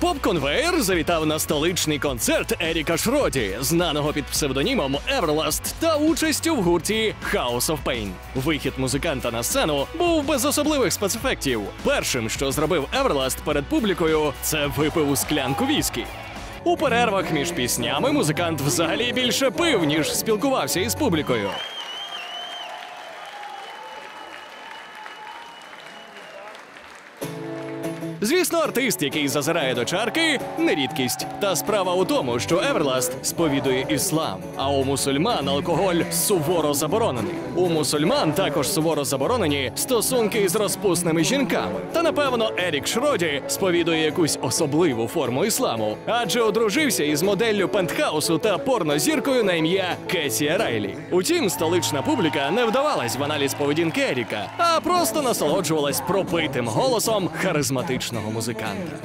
Поп-конвейер завітав на столичний концерт Еріка Шроді, знаного під псевдонімом Everlast, та участю в гурті House of Pain. Вихід музиканта на сцену був без особливих спецефектів. Першим, що зробив Everlast перед публікою, це випив склянку віскі. У перервах між піснями музикант взагалі більше пив, ніж спілкувався із публікою. Звісно, артист, який зазирає до чарки, не рідкість. Та справа у тому, що Everlast сповідує іслам, а у мусульман алкоголь суворо заборонений. У мусульман також суворо заборонені стосунки з розпусними жінками. Та напевно Ерік Шроді сповідує якусь особливу форму ісламу, адже одружився із моделлю пентхаусу та порнозіркою на ім'я Кесія Райлі. Утім, столична публіка не вдавалась в аналіз поведінки Еріка, а просто насолоджувалась пропитим голосом харизматичного klasyczną muzykalne.